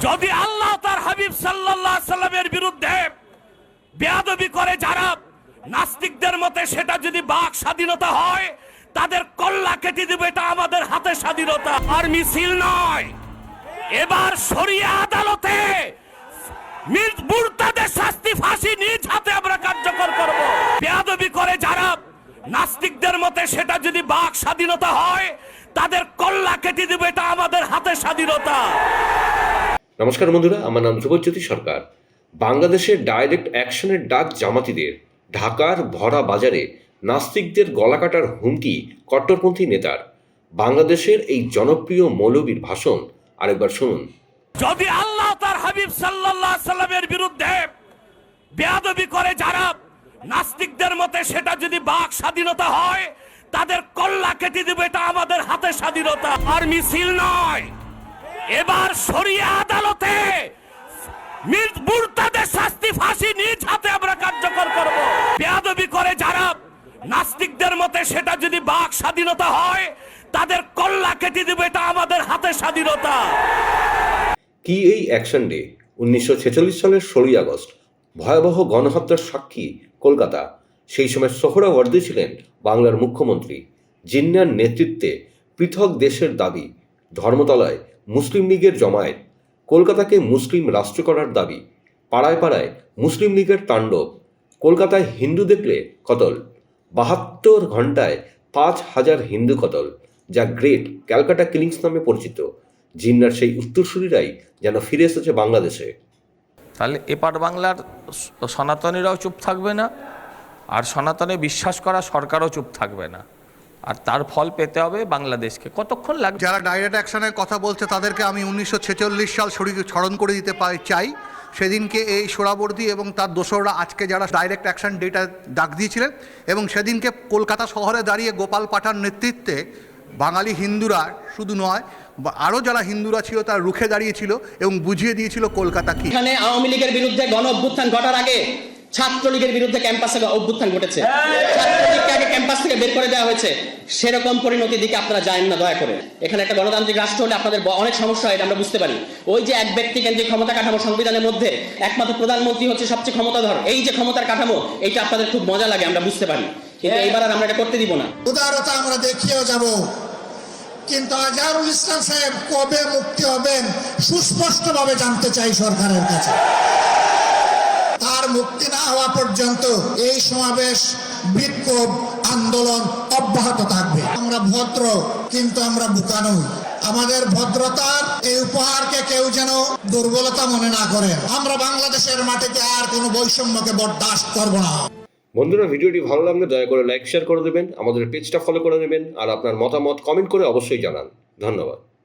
যদি আল্লাহ তার হাবিব আলাইহি সাল্লামের বিরুদ্ধে বেয়াদবি করে, যারা নাস্তিকদের মতে সেটা যদি বাক স্বাধীনতা হয়, তাদের কল্লা কেটে দেবে, এটা আমাদের হাতে স্বাধীনতা। আর মিছিল নয়। এবার শরিয়া আদালতে মির- মুরতাদের শাস্তি ফাঁসি নিজ হাতে আমরা কার্যকর করব। বেয়াদবি করে যারা নাস্তিকদের মতে সেটা যদি বাক স্বাধীনতা হয়, তাদের কল্লা কেটে দেবে, এটা আমাদের হাতে স্বাধীনতা। নমস্কার বন্ধুরা, আমার নাম ধ্রুবজ্যোতি সরকার। বাংলাদেশের ডাইরেক্ট অ্যাকশনের ডাক জামাতিদের, ঢাকার ভরা বাজারে নাস্তিকদের গলা কাটার হুমকি কট্টরপন্থী নেতার। বাংলাদেশের এই জনপ্রিয় মৌলবীর ভাষণ, আরেকবার শুনুন। যদি আল্লাহ তার হাবিব সাল্লাল্লাহু সাল্লামের বিরুদ্ধে বেয়াদবি করে যারা, নাস্তিকদের মতে সেটা যদি বাক স্বাধীনতা হয়, তাদের কল্লা কেটে দেবে এটা আমাদের হাতে স্বাধীনতা। আর মিছিল নয়। এবার শরিয়া করে যারা নাস্তিকদের মতে সেটা যদি বাক স্বাধীনতা হয়, তাদের কল্লা কেটে দেবে, এটা আমাদের হাতে স্বাধীনতা। কি এই অ্যাকশন ডে উনিশশো ছেচল্লিশ সালের ষোলোই আগস্ট। ভয়াবহ গণহত্যার সাক্ষী কলকাতা। সেই সময় সোহরাওয়ার্দী ছিলেন বাংলার মুখ্যমন্ত্রী। জিন্নার নেতৃত্বে পৃথক দেশের দাবি, ধর্মতলায় মুসলিম লীগের জমায়েত। কলকাতাকে মুসলিম রাষ্ট্র করার দাবি, পাড়ায় পাড়ায় মুসলিম লীগের তাণ্ডব। কলকাতায় হিন্দু দেখলে কতল বাহাত্তর ঘন্টায় পাঁচ হাজার হিন্দু কতল যা গ্রেট ক্যালকাটা কিলিংস নামে পরিচিত। জিন্নার সেই উত্তরসূরিরাই যেন ফিরে এসেছে বাংলাদেশে। তাহলে এপার বাংলার সনাতনীরাও চুপ থাকবে না আর সনাতনে বিশ্বাস করা সরকারও চুপ থাকবে না। আর তার ফল পেতে হবে বাংলাদেশকে। কতক্ষণ লাগবে? যারা ডাইরেক্ট অ্যাকশনের কথা বলছে তাদেরকে আমি উনিশশো ছেচল্লিশ সাল শরীর স্মরণ করে দিতে পাই চাই। সেদিনকে এই সোরাবর্দী এবং তার দোসররা আজকে যারা ডাইরেক্ট অ্যাকশন ডেটা ডাক দিয়েছিলেন এবং সেদিনকে কলকাতা শহরে দাঁড়িয়ে গোপাল পাঠার নেতৃত্বে বাঙালি হিন্দুরা শুধু নয় আরও যারা হিন্দুরা ছিল তারা রুখে দাঁড়িয়েছিল এবং বুঝিয়ে দিয়েছিল কলকাতা কি। এখানে আওয়ামী লীগের বিরুদ্ধে গণ অভ্যুত্থান ঘটার আগে ছাত্রলীগের বিরুদ্ধে ক্যাম্পাসে অভ্যুত্থান ঘটেছে। ছাত্রলীগকে আগে ক্যাম্পাস থেকে বের করে দেওয়া হয়েছে সেরকম পরিণতির দিকে আপনারা যায় না দয়া করে। এখানে একটা গণতান্ত্রিক রাষ্ট্র হলে আপনাদের অনেক সমস্যা হয় এটা আমরা বুঝতে পারি। ওই যে এক ব্যক্তি কেন্দ্রিক ক্ষমতা কাঠামো সংবিধানের মধ্যে একমাত্র প্রধানমন্ত্রী হচ্ছে সবচেয়ে ক্ষমতাধর। এই যে ক্ষমতার কাঠামো এটা আপনাদের খুব মজা লাগে আমরা বুঝতে পারি। কিন্তু এইবার আর আমরা এটা করতে দিব না। উদারতা আমরা দেখিয়েও যাব। কিন্তু আজহারুল ইসলাম সাহেব কবে মুক্তি হবেন সুস্পষ্টভাবে জানতে চাই সরকারের কাছে। মুক্তি না হওয়া পর্যন্ত এই সমাবেশ, বিক্ষোভ, আন্দোলন অব্যাহত থাকবে। আমরা ভদ্র, কিন্তু আমরা বোকা নই। আমাদের ভদ্রতার এই উপহারকে কেউ যেন দুর্বলতা মনে না করে। আমরা বাংলাদেশের মাটিতে আর কোনো বৈষম্যকে বরদাস্ত করব না। বন্ধুরা, ভিডিওটি ভালো লাগলে দয়া করে লাইক শেয়ার করে দেবেন। আমাদের পেজটা ফলো করে নেবেন। আর আপনার মতামত কমেন্ট করে অবশ্যই জানান। ধন্যবাদ।